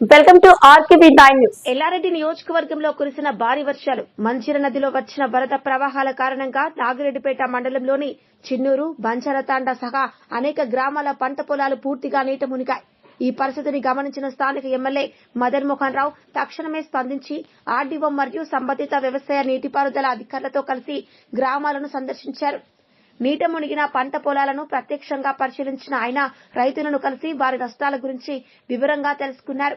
Welcome to RKB nine news. Yellareddy నియోజకవర్గంలో కురిసిన భారీ వర్షాలు మంచిర నదిలో వచ్చిన వరద ప్రవాహాల కారణంగా నాగిరెడ్డిపేట మండలంలోని చిన్నూరు బంచారతాండ సహా అనేక గ్రామాల పంట పొలాలు పూర్తిగా నీట మునిగాయి. ఈ పరిస్థితిని గమనించిన స్థానిక ఎమ్మెల్యే మదన్ మోహన్ రావు తక్షణమే స్పందించి ఆర్డీఓ మరియు సంబంధిత వ్యవసాయ నీటిపారుదల అధికారులతో కలిసి గ్రామాలను సందర్శించారు. నీట మునిగిన పంట పొలాలను ప్రత్యక్షంగా పరిశీలించిన ఆయన రైతులను కలిసి వారి నష్టాల గురించి వివరంగా తెలుసుకున్నారు.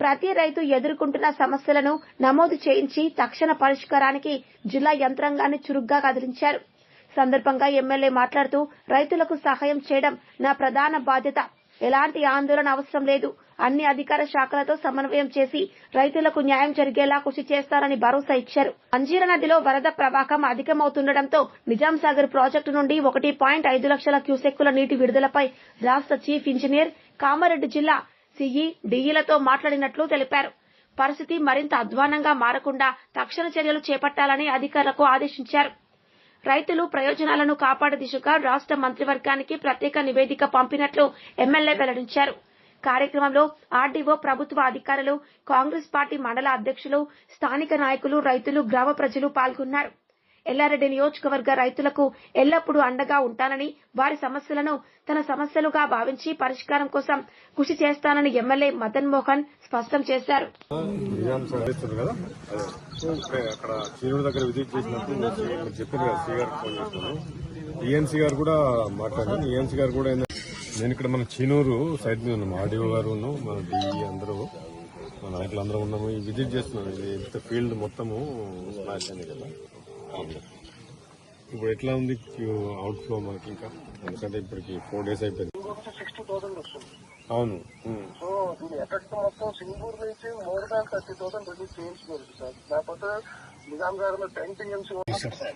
ప్రతి రైతు ఎదుర్కొంటున్న సమస్యలను నమోదు చేయించి తక్షణ పరిష్కారానికి జిల్లా యంత్రాంగాన్ని చురుగ్గా కదిలించారు. సందర్భంగా ఎమ్మెల్యే మాట్లాడుతూ రైతులకు సహాయం చేయడం నా ప్రధాన బాధ్యత. ఎలాంటి ఆందోళన అవసరం లేదు. అన్ని అధికార శాఖలతో సమన్వయం చేసి రైతులకు న్యాయం జరిగేలా కృషి చేస్తారని భరోసా ఇచ్చారు. అంజీర నదిలో వరద ప్రవాహం అధికమవుతుండటంతో నిజాం సాగర్ ప్రాజెక్టు నుండి ఒకటి పాయింట్ ఐదు లక్షల క్యూసెక్కుల నీటి విడుదలపై రాష్ట్ర చీఫ్ ఇంజనీర్ కామారెడ్డి జిల్లా సిఈ డిఈలతో మాట్లాడినట్లు తెలిపారు. పరిస్థితి మరింత అధ్వానంగా మారకుండా తక్షణ చర్యలు చేపట్టాలని అధికారులకు ఆదేశించారు. రైతులు ప్రయోజనాలను కాపాడే దిశగా రాష్ట్ర మంత్రివర్గానికి ప్రత్యేక నివేదిక పంపినట్లు ఎమ్మెల్యే వెల్లడించారు. కార్యక్రమంలో ఆర్డీఓ ప్రభుత్వ అధికారులు కాంగ్రెస్ పార్టీ మండల అధ్యక్షులు స్థానిక నాయకులు రైతులు గ్రామ ప్రజలు పాల్గొన్నారు. ఎల్లారెడ్డి నియోజకవర్గ రైతులకు ఎల్లప్పుడూ అండగా ఉంటానని వారి సమస్యలను తన సమస్యలుగా భావించి పరిష్కారం కోసం కృషి చేస్తానని ఎమ్మెల్యే మదన్ మోహన్ స్పష్టం చేశారు. చేస్తారు అక్కడ దగ్గర విజిట్ చేసినప్పుడు సి గారు కూడా మాట్లాడాను ఈఎన్సీ గారు కూడా నేను ఇక్కడ మన చీనూరు సైడ్ మీద ఉన్నాము ఆర్డీఓ గారు మన డిఈ అందరూ మన నాయకులు అందరూ ఉన్నాము. ఈ విజిట్ చేస్తున్నాము ఇది ఇంత ఫీల్డ్ మొత్తము స్మాష్ అయింది కదా. అవును. ఇప్పుడు ఎట్లా ఉంది అవుట్ ఫ్లో మనకి ఇంకా? ఎందుకంటే ఇప్పటికి ఫోర్ డేస్ అయిపోయింది. అవును. సో దీని ఎఫెక్ట్ మొత్తం సింగూర్ నుంచి more than thirty thousand release sir. లేకపోతే నిజాం గారిలో టెన్ టీఎంసీ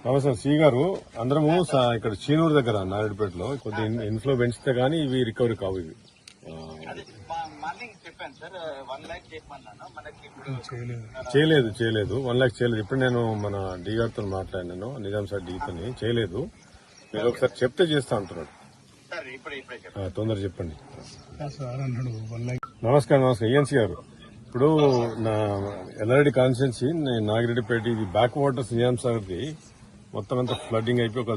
నమస్తే సి గారు అందరము స- ఇక్కడ చీనూరు దగ్గర నాయుడుపేటలో కొద్ది ఇన్ఫ్లో పెంచితే గానీ ఇవి రికవరీ కావు ఇవి. ల్యాక్ చేయలేదు. చేయలేదు వన్ లాక్ చేయలేదు. ఇప్పుడు నేను మన డి గారితో మాట్లాడినాను. నిజాం సార్ డీతోని చేయలేదు. మీరు ఒకసారి చెప్తే చేస్తా అంటున్నాడు. సార్ ఇప్పుడు ఇప్పుడే చెప్పాను ఆ, తొందర చెప్పండి. నమస్కారం నమస్కారం. ఈఎన్సీ గారు ఇప్పుడు నా ఎల్లారెడ్డి కాన్స్టిట్యున్సీ నాగిరెడ్డిపేట ఇది బ్యాక్ వాటర్స్ నిజాం సాగర్ది మొత్తం అంతా ఫ్లడ్డింగ్ అయిపోయి ఒక